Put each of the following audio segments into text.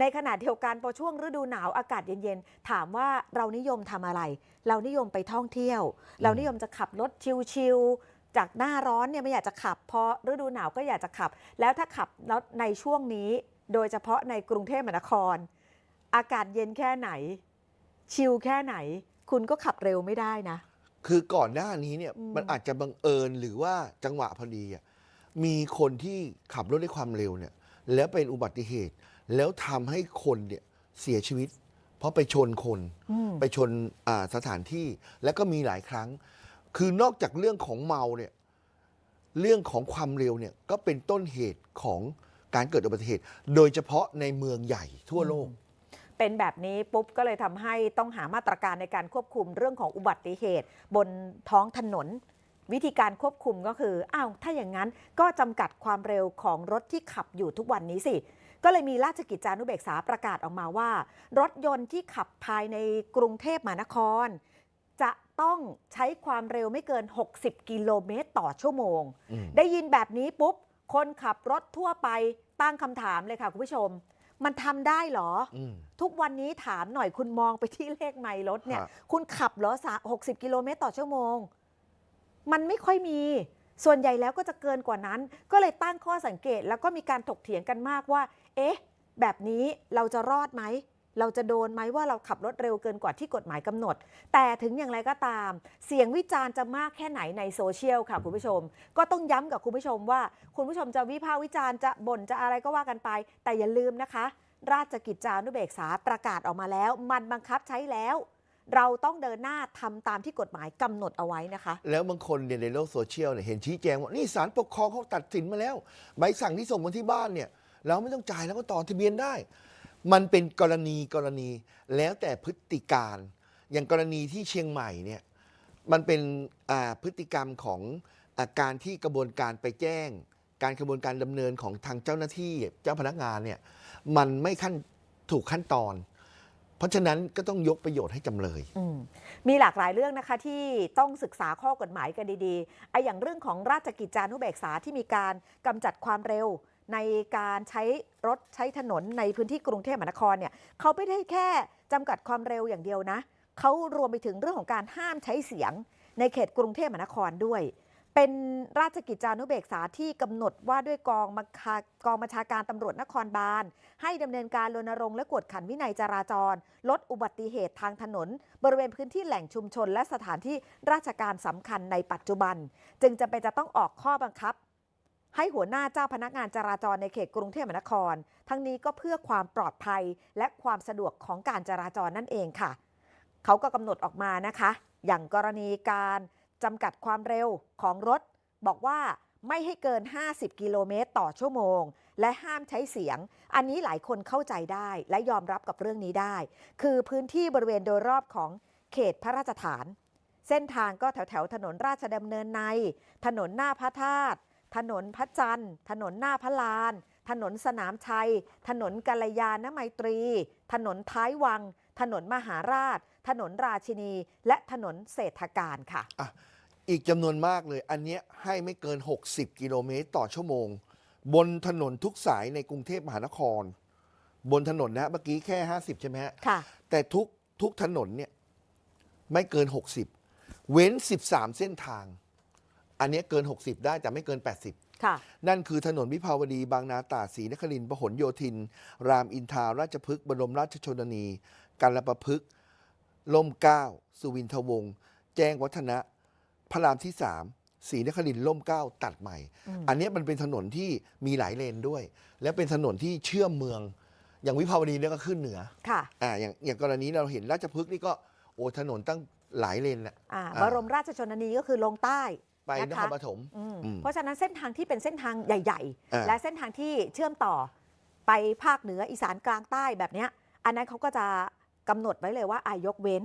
ในขณะเดียวกันพอช่วงฤดูหนาวอากาศเย็นๆ ถามว่าเรานิยมทำอะไร เรานิยมไปท่องเที่ยว เรานิยมจะขับรถชิลๆจากหน้าร้อนเนี่ยไม่อยากจะขับพอฤดูหนาวก็อยากจะขับ แล้วถ้าขับรถในช่วงนี้ โดยเฉพาะในกรุงเทพมหานคร อากาศเย็นแค่ไหน ชิลแค่ไหน คุณก็ขับเร็วไม่ได้นะ คือก่อนหน้านี้เนี่ยอืมมันอาจจะบังเอิญหรือว่าจังหวะพอดีอะมีคนที่ขับรถด้วยความเร็วเนี่ย แล้วเป็นอุบัติเหตุ แล้วทำให้คนเนี่ยเสียชีวิต เพราะไปชนคนอืมไปชนอ่าสถานที่แล้วก็มีหลายครั้ง คือนอกจากเรื่องของเมาเนี่ยเรื่องของความเร็วเนี่ยก็เป็นต้นเหตุของการเกิดอุบัติเหตุ โดยเฉพาะในเมืองใหญ่ทั่วโลก เป็นแบบนี้ปุ๊บก็เลยทำให้ต้องหามาตรการในการควบคุมเรื่องของอุบัติเหตุ บนท้องถนน วิธีการควบคุมก็คืออ้าวถ้าอย่างนั้นก็จำกัดความเร็วของรถที่ขับอยู่ทุกวันนี้สิ ก็เลยมีราชกิจจานุเบกษาประกาศออกมาว่า รถยนต์ที่ขับภายในกรุงเทพมหานคร จะต้องใช้ความเร็วไม่เกิน 60 กิโลเมตรต่อชั่วโมงอืมได้ยินแบบนี้ปุ๊บ คนขับรถทั่วไปตั้งคำถามเลยค่ะคุณผู้ชม มันทำได้เหรออืมทุกวันนี้ถามหน่อยคุณมองไปที่เลขไมล์รถเนี่ยฮะคุณขับเหรอสะ60 กิโลเมตรต่อชั่วโมง มันไม่ค่อยมีส่วนใหญ่แล้วก็จะเกินกว่านั้น ก็เลยตั้งข้อสังเกตแล้วก็มีการถกเถียงกันมากว่า เอ๊ะ แบบนี้เราจะรอดไหม เราจะโดนไหมว่าเราขับรถเร็วเกินกว่าที่กฎหมายกำหนด แต่ถึงอย่างไรก็ตาม เสียงวิจารณ์จะมากแค่ไหนในโซเชียลค่ะคุณผู้ชม ก็ต้องย้ำกับคุณผู้ชมว่า คุณผู้ชมจะวิพากษ์วิจารณ์จะบ่นจะอะไรก็ว่ากันไป แต่อย่าลืมนะคะ ราชกิจจานุเบกษาประกาศออกมาแล้ว มันบังคับใช้แล้วเราต้องเดินหน้าทำตามที่กฎหมายกำหนดเอาไว้นะคะ แล้วบางคนเนี่ยในโลกโซเชียลเนี่ยเห็นชี้แจงว่า นี่ศาลปกครองเขาตัดสินมาแล้ว ใบสั่งที่ส่งมาที่บ้านเนี่ย เราไม่ต้องจ่ายแล้วก็ต่อทะเบียนได้ มันเป็นกรณีกรณีแล้วแต่พฤติการ อย่างกรณีที่เชียงใหม่เนี่ยมันเป็นพฤติกรรมของอาการที่กระบวนการไปแจ้ง การกระบวนการดำเนินของทางเจ้าหน้าที่เจ้าพนักงานเนี่ยมันไม่ขั้นถูกขั้นตอน เพราะฉะนั้นก็ต้องยกประโยชน์ให้จำเลยมมีหลากหลายเรื่องนะคะที่ต้องศึกษาข้อกฎหมายกันดีๆไอ้อย่างเรื่องของราชกิจจานุเบกษาที่มีการกำจัดความเร็ว ในการใช้รถใช้ถนนในพื้นที่กรุงเทพมหานครเนี่ยเขาไม่ได้แค่จำกัดความเร็วอย่างเดียวนะเขารวมไปถึงเรื่องของการห้ามใช้เสียง ในเขตกรุงเทพมหานครด้วย เป็นราชกิจจานุเบกษาที่กำหนดว่าด้วยกองบัญชากองบัญชาการตำรวจนครบาล ให้ดำเนินการรณรงค์และกวดขันวินัยจราจร ลดอุบัติเหตุทางถนน บริเวณพื้นที่แหล่งชุมชน และสถานที่ราชการสำคัญในปัจจุบัน จึงจำเป็นจะต้องออกข้อบังคับ ให้หัวหน้าเจ้าพนักงานจราจรในเขตกรุงเทพมหานคร ทั้งนี้ก็เพื่อความปลอดภัยและความสะดวกของการจราจรนั่นเองค่ะ เขาก็กำหนดออกมานะคะ อย่างกรณีการจำกัดความเร็วของรถ บอกว่าไม่ให้เกิน 50 กิโลเมตรต่อชั่วโมง และห้ามใช้เสียง อันนี้หลายคนเข้าใจได้และยอมรับกับเรื่องนี้ได้ คือพื้นที่บริเวณโดยรอบของเขตพระราชฐาน เส้นทางก็แถวแถวถนนราชดำเนินใน ถนนหน้าพระธาตุ ถนนพระจันทร์ ถนนหน้าพระลาน ถนนสนามชัย ถนนกัลยาณไมตรี ถนนท้ายวัง ถนนมหาราช ถนนราชินี และถนนเศรษฐการค่ะ อะ อีกจำนวนมากเลย อันเนี้ยให้ไม่เกิน 60 กิโลเมตรต่อชั่วโมง บนถนนทุกสายในกรุงเทพมหานคร บนถนนนะเมื่อกี้แค่ 50 ใช่ไหมฮะ ค่ะ แต่ทุกทุกถนนเนี่ยไม่เกิน 60 เว้น 13 เส้นทาง อันเนี้ยเกิน 60 ได้แต่ไม่เกิน 80 ค่ะ นั่นคือถนนวิภาวดี บางนาตราดศรีนครินทร์พหลโยธิน รามอินทราราชพฤกษ์บรมราชชนนี กัลปะพฤกษ์ล่มเกล้าสุวินทวงศ์แจ้งวัฒนะ พระรามที่สามศรีนครินทร์ล่มเกล้าตัดใหม่ อืม อันเนี้ยมันเป็นถนนที่มีหลายเลนด้วย และเป็นถนนที่เชื่อมเมือง อย่างวิภาวดีเนี่ยก็ขึ้นเหนือ ค่ะอ่าอย่างอย่างกรณีเราเห็นราชพฤกษ์นี่ก็โอ้ถนนตั้งหลายเลนแหละอ่าอ่า บรมราชชนนีก็คือลงใต้ ไปนนะคคะรปฐม อืมอืมเพราะฉะนั้นเส้นทางที่เป็นเส้นทางใหญ่ อ่า ๆ และเส้นทางที่เชื่อมต่อไปภาคเหนืออีสานกลางใต้แบบเนี้ย อันนั้นเขาก็จะกำหนดไว้เลยว่าอายกเว้น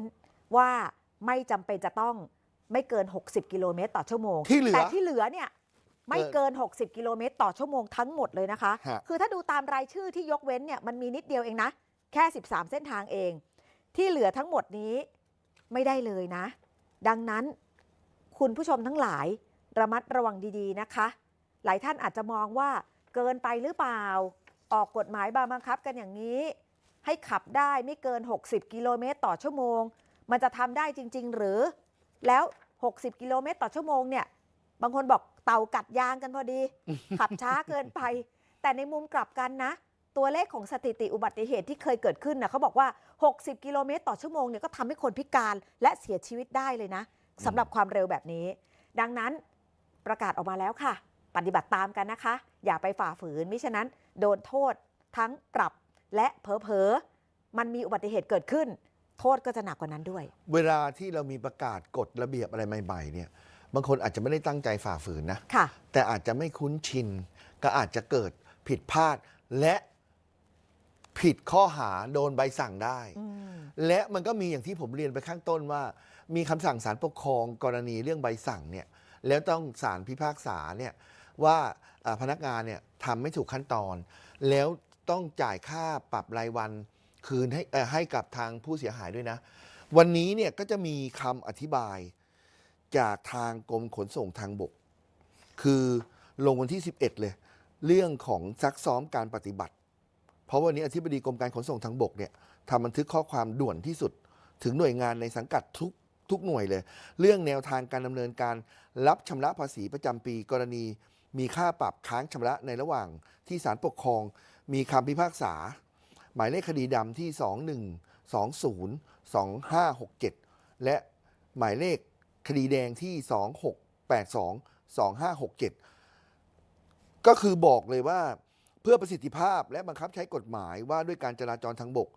ว่าไม่จำเป็นจะต้องไม่เกิน 60 กิโลเมตรต่อชั่วโมง ที่เหลือ แต่ที่เหลือเนี่ยไม่เกิน 60 กิโลเมตรต่อชั่วโมงทั้งหมดเลยนะคะ ฮะ คือถ้าดูตามรายชื่อที่ยกเว้นเนี่ยมันมีนิดเดียวเองนะ แค่ 13 เส้นทางเอง ที่เหลือทั้งหมดนี้ไม่ได้เลยนะ ดังนั้น คุณผู้ชมทั้งหลายระมัดระวังดีๆนะคะ หลายท่านอาจจะมองว่าเกินไปหรือเปล่า ออกกฎหมายบางบังคับกันอย่างนี้ ให้ขับได้ไม่เกิน 60 กิโลเมตรต่อชั่วโมง มันจะทำได้จริง ๆ หรือ แล้ว 60 กิโลเมตรต่อชั่วโมงเนี่ย บางคนบอกเต่ากัดยางกันพอดี ขับช้าเกินไป แต่ในมุมกลับกันนะ ตัวเลขของสถิติอุบัติเหตุที่เคยเกิดขึ้นนะเขาบอกว่า 60 กิโลเมตรต่อชั่วโมงเนี่ยก็ทำให้คนพิการและเสียชีวิตได้เลยนะ สำหรับความเร็วแบบนี้ ดังนั้นประกาศออกมาแล้วค่ะ ปฏิบัติตามกันนะคะ อย่าไปฝ่าฝืนมิฉะนั้นโดนโทษทั้งปรับและเผลอๆมันมีอุบัติเหตุเกิดขึ้น โทษก็จะหนักกว่านั้นด้วย เวลาที่เรามีประกาศกฎระเบียบอะไรใหม่ๆเนี่ยบางคนอาจจะไม่ได้ตั้งใจฝ่าฝืนนะค่ะแต่อาจจะไม่คุ้นชิน ก็อาจจะเกิดผิดพลาดและผิดข้อหาโดนใบสั่งได้อืมและมันก็มีอย่างที่ผมเรียนไปข้างต้นว่า มีคำสั่งศาลปกครองกรณีเรื่องใบสั่งเนี่ยแล้วต้องศาลพิพากษาเนี่ยว่าพนักงานเนี่ยทำไม่ถูกขั้นตอน แล้วต้องจ่ายค่าปรับรายวันคืนให้ให้กับทางผู้เสียหายด้วยนะ วันนี้เนี่ยก็จะมีคำอธิบายจากทางกรมขนส่งทางบก คือลงวันที่ 11 เลย เรื่องของซักซ้อมการปฏิบัติ เพราะวันนี้อธิบดีกรมการขนส่งทางบกเนี่ยทำบันทึกข้อความด่วนที่สุด ถึงหน่วยงานในสังกัดทุก ทุกหน่วยเลย เรื่องแนวทางการดำเนินการรับชำระภาษีประจำปี กรณีมีค่าปรับค้างชำระในระหว่างที่ศาลปกครอง มีคำพิพากษา หมายเลขคดีดำที่ 2120 2567 และหมายเลขคดีแดงที่ 2682 2567 ก็คือบอกเลยว่าเพื่อประสิทธิภาพและบังคับใช้กฎหมายว่าด้วยการจราจรทางบก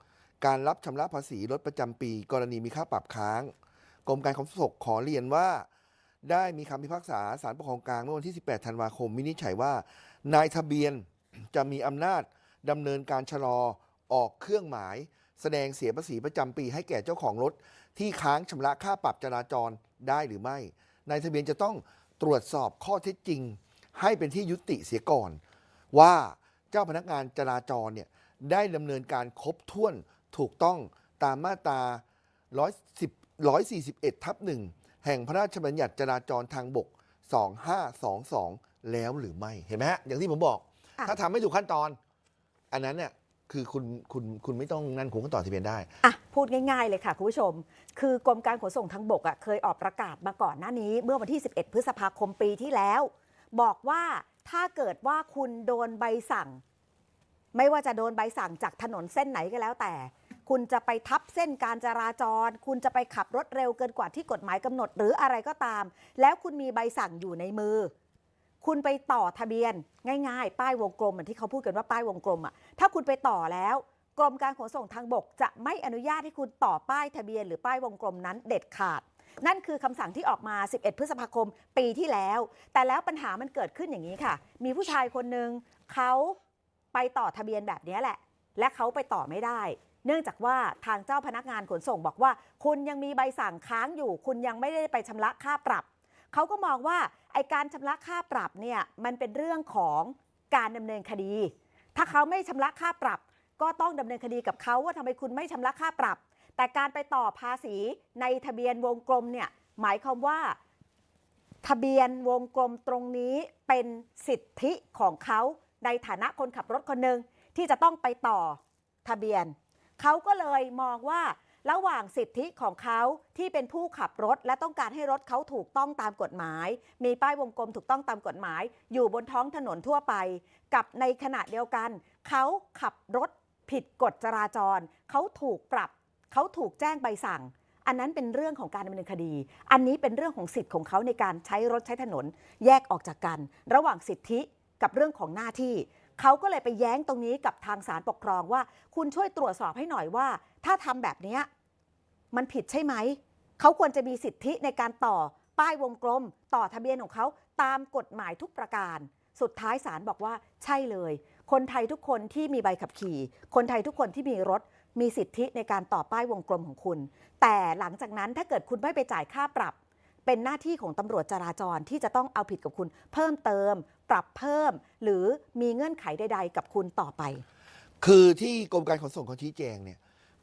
การรับชำระภาษีรถประจำปี กรณีมีค่าปรับค้าง กรมการขนส่งขอเรียนว่า ได้มีคำพิพากษาศาลปกครองกลางเมื่อวันที่ 18 ธันวาคมวินิจฉัยว่า นายทะเบียนจะมีอำนาจดำเนินการชะลอออกเครื่องหมาย แสดงเสียภาษีประจำปีให้แก่เจ้าของรถ ที่ค้างชำระค่าปรับจราจรได้หรือไม่ นายทะเบียนจะต้องตรวจสอบข้อเท็จจริง ให้เป็นที่ยุติเสียก่อน ว่าเจ้าพนักงานจราจรเนี่ยได้ดำเนินการครบถ้วนถูกต้องตามมาตรา 110 141 ทับหนึ่งแห่งพระราชบัญญัติจราจรทางบก 2522 แล้วหรือไม่เห็นไหมฮะ อย่างที่ผมบอก อะ ถ้าทำไม่ถูกขั้นตอน อันนั้นเนี่ยคือคุณคุณคุณไม่ต้องนั่นคุณก็ต่อทะเบียนได้ อะพูดง่ายๆเลยค่ะคุณผู้ชม คือกรมการขนส่งทางบกอะเคยออกประกาศมาก่อนหน้านี้ เมื่อวันที่ 11 พฤษภาคมปีที่แล้ว บอกว่าถ้าเกิดว่าคุณโดนใบสั่ง ไม่ว่าจะโดนใบสั่งจากถนนเส้นไหนก็แล้วแต่ คุณจะไปทับเส้นการจราจร คุณจะไปขับรถเร็วเกินกว่าที่กฎหมายกำหนดหรืออะไรก็ตาม แล้วคุณมีใบสั่งอยู่ในมือ คุณไปต่อทะเบียนง่ายๆ ป้ายวงกลมเหมือนที่เขาพูดกันว่าป้ายวงกลมอะถ้าคุณไปต่อแล้วกรมการขนส่งทางบก จะไม่อนุญาตให้คุณต่อป้ายทะเบียนหรือป้ายวงกลมนั้นเด็ดขาด นั่นคือคำสั่งที่ออกมา 11 พฤษภาคมปีที่แล้ว แต่แล้วปัญหามันเกิดขึ้นอย่างนี้ค่ะ มีผู้ชายคนหนึ่งเขาไปต่อทะเบียนแบบนี้แหละ และเขาไปต่อไม่ได้ เนื่องจากว่าทางเจ้าพนักงานขนส่งบอกว่า คุณยังมีใบสั่งค้างอยู่ คุณยังไม่ได้ไปชำระค่าปรับ เขาก็มองว่าไอการชำระค่าปรับเนี่ยมันเป็นเรื่องของการดำเนินคดี ถ้าเขาไม่ชำระค่าปรับ ก็ต้องดำเนินคดีกับเขาว่าทำไมคุณไม่ชำระค่าปรับ แต่การไปต่อภาษีในทะเบียนวงกลมเนี่ยหมายความว่าทะเบียนวงกลมตรงนี้เป็นสิทธิของเขาในฐานะคนขับรถคนหนึ่งที่จะต้องไปต่อทะเบียน เขาก็เลยมองว่าระหว่างสิทธิของเขาที่เป็นผู้ขับรถ และต้องการให้รถเขาถูกต้องตามกฎหมาย มีป้ายวงกลมถูกต้องตามกฎหมาย อยู่บนท้องถนนทั่วไป กับในขณะเดียวกัน เขาขับรถผิดกฎจราจร เขาถูกปรับ เขาถูกแจ้งใบสั่ง อันนั้นเป็นเรื่องของการดำเนินคดี อันนี้เป็นเรื่องของสิทธิ์ของเขาในการใช้รถใช้ถนน แยกออกจากกัน ระหว่างสิทธิกับเรื่องของหน้าที่ เขาก็เลยไปแย้งตรงนี้กับทางศาลปกครองว่า คุณช่วยตรวจสอบให้หน่อยว่า ถ้าทำแบบนี้มันผิดใช่ไหม เขาควรจะมีสิทธิในการต่อป้ายวงกลม ต่อทะเบียนของเขาตามกฎหมายทุกประการ สุดท้ายศาลบอกว่าใช่เลย คนไทยทุกคนที่มีใบขับขี่ คนไทยทุกคนที่มีรถมีสิทธิในการต่อป้ายวงกลมของคุณ แต่หลังจากนั้นถ้าเกิดคุณไม่ไปจ่ายค่าปรับ เป็นหน้าที่ของตำรวจจราจรที่จะต้องเอาผิดกับคุณ เพิ่มเติม ปรับเพิ่ม หรือมีเงื่อนไขใด ๆ กับคุณต่อไป คือที่กรมการขนส่งเขาชี้แจงเนี่ย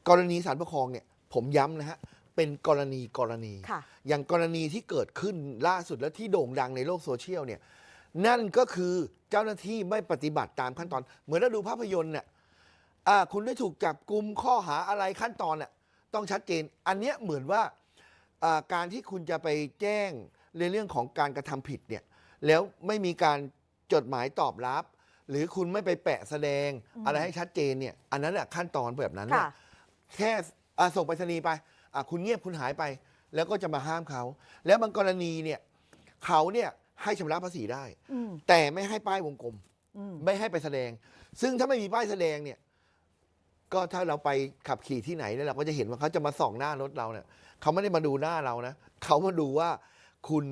กรณีศาลปกครองเนี่ย ผมย้ำนะฮะ เป็นกรณีกรณี ค่ะ อย่างกรณีที่เกิดขึ้นล่าสุดและที่โด่งดังในโลกโซเชียลเนี่ย นั่นก็คือเจ้าหน้าที่ไม่ปฏิบัติตามขั้นตอน เหมือนเราดูภาพยนตร์เนี่ยอ่าคุณได้ถูกจับกลุ่มข้อหาอะไรขั้นตอนน่ะต้องชัดเจน อันเนี้ยเหมือนว่าอ่า การที่คุณจะไปแจ้งในเรื่องของการกระทำผิดเนี่ยแล้วไม่มีการจดหมายตอบรับ หรือคุณไม่ไปแปะแสดงอืมอะไรให้ชัดเจนเนี่ยอันนั้นแหละขั้นตอนแบบนั้นเนี่ยค่ะแค่อะส่งไปรษณีย์ไปอะคุณเงียบคุณหายไป แล้วก็จะมาห้ามเขา แล้วบางกรณีเนี่ยเขาเนี่ยให้ชำระภาษีได้อืมแต่ไม่ให้ป้ายวงกลมอืมไม่ให้ไปแสดง ซึ่งถ้าไม่มีป้ายแสดงเนี่ย ก็ถ้าเราไปขับขี่ที่ไหนเนี่ยเราก็จะเห็นว่าเขาจะมาส่องหน้ารถเราเนี่ยเขาไม่ได้มาดูหน้าเรานะเขามาดูว่าคุณ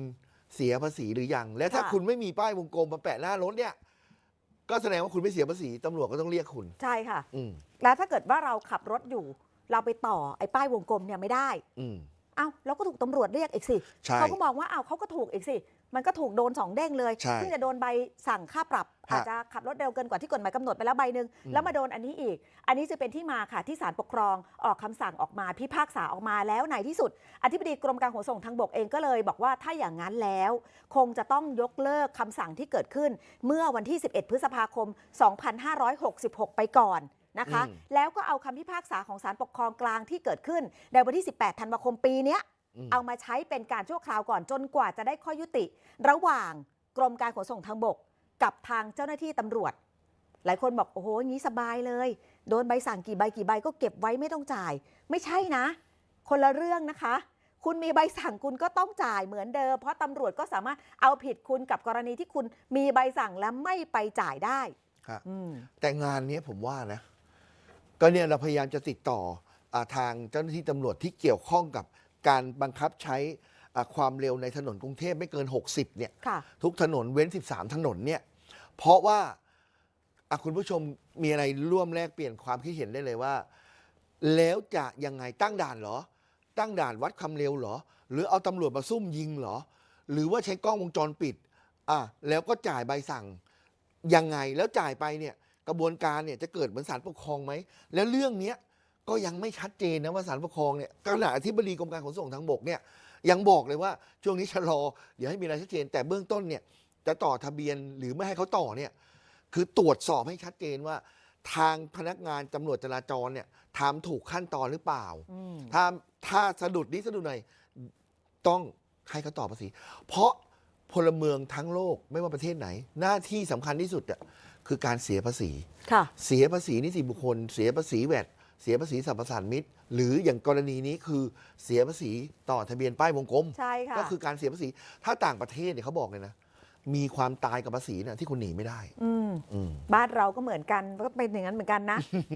เสียภาษีหรือยัง และถ้าค่ะ คุณไม่มีป้ายวงกลมมาแปะหน้ารถเนี่ย ก็แสดงว่าคุณไม่เสียภาษีตำรวจก็ต้องเรียกคุณ ใช่ค่ะ อืมแล้วถ้าเกิดว่าเราขับรถอยู่ เราไปต่อไอ้ป้ายวงกลมเนี่ยไม่ได้อืม เอ้าแล้วก็ถูกตำรวจเรียกอีกสิใช่ เขาก็มองว่าเอ้าเขาก็ถูกอีกสิ มันก็ถูกโดนสองเด้งเลยใช่เพิ่งจะโดนใบสั่งค่าปรับฮะอาจจะขับรถเร็วเกินกว่าที่กฎหมายกำหนดไปแล้วใบหนึ่งอืมแล้วมาโดนอันนี้อีก อันนี้จะเป็นที่มาค่ะที่ศาลปกครองออกคำสั่งออกมาพิพากษาออกมาแล้วในที่สุด อธิบดีกรมการขนส่งทางบกเองก็เลย บอกว่าถ้าอย่างนั้นแล้ว คงจะต้องยกเลิกคำสั่งที่เกิดขึ้น เมื่อวันที่ 11 พฤษภาคม 2566 ไปก่อนนะคะอืมแล้วก็เอาคำพิพากษาของศาลปกครองกลางที่เกิดขึ้นในวันที่ 18 ธันวาคมปีเนี้ยอืม เอามาใช้เป็นการชั่วคราวก่อนจนกว่าจะได้ข้อยุติ ระหว่างกรมการขนส่งทางบก กับทางเจ้าหน้าที่ตำรวจ หลายคนบอกโอ้โหอย่างนี้สบายเลย โดนใบสั่งกี่ใบกี่ใบก็เก็บไว้ไม่ต้องจ่าย ไม่ใช่นะ คนละเรื่องนะคะ คุณมีใบสั่งคุณก็ต้องจ่ายเหมือนเดิม เพราะตำรวจก็สามารถเอาผิดคุณกับกรณีที่คุณมีใบสั่งและไม่ไปจ่ายได้ครับอืมแต่งานเนี้ยผมว่านะ ก็เนี่ยเราพยายามจะติดต่ออาทางเจ้าหน้าที่ตำรวจที่เกี่ยวข้องกับ การบังคับใช้อ่าความเร็วในถนนกรุงเทพไม่เกิน 60เนี่ยค่ะทุกถนนเว้น 13 ถนนเนี่ยเพราะว่าอะคุณผู้ชมมีอะไรร่วมแลกเปลี่ยนความคิดเห็นได้เลยว่า แล้วจะยังไงตั้งด่านเหรอ ตั้งด่านวัดความเร็วเหรอ หรือเอาตำรวจมาซุ่มยิงเหรอ หรือว่าใช้กล้องวงจรปิดอะแล้วก็จ่ายใบสั่งยังไงแล้วจ่ายไปเนี่ยกระบวนการเนี่ยจะเกิดเหมือนศาลปกครองไหมแล้วเรื่องเนี้ย ก็ยังไม่ชัดเจนนะว่าศาลปกครองเนี่ยขณะอธิบดีกรมการขนส่งทางบกเนี่ยยังบอกเลยว่าช่วงนี้ชะลอเดี๋ยวให้มีอะไรชัดเจน แต่เบื้องต้นเนี่ยจะต่อทะเบียนหรือไม่ให้เขาต่อเนี่ยคือตรวจสอบให้ชัดเจนว่า ทางพนักงานตำรวจจราจรเนี่ยทำถูกขั้นตอนหรือเปล่า อืมถ้าถ้าสะดุดนี้สะดุดหน่อยต้องให้เขาต่อภาษี เพราะพลเมืองทั้งโลกไม่ว่าประเทศไหน หน้าที่สำคัญที่สุดอะคือการเสียภาษี ค่ะ เสียภาษีนิติบุคคล เสียภาษีแวด เสียภาษีสรรพสานมิตร หรืออย่างกรณีนี้คือเสียภาษีต่อทะเบียนป้ายวงกลม ใช่ค่ะ ก็คือการเสียภาษีถ้าต่างประเทศเนี่ยเขาบอกเลยนะ มีความตายกับภาษีเนี่ยที่คุณหนีไม่ได้ อืม อืม บ้านเราก็เหมือนกันก็เป็นอย่างนั้นเหมือนกันนะ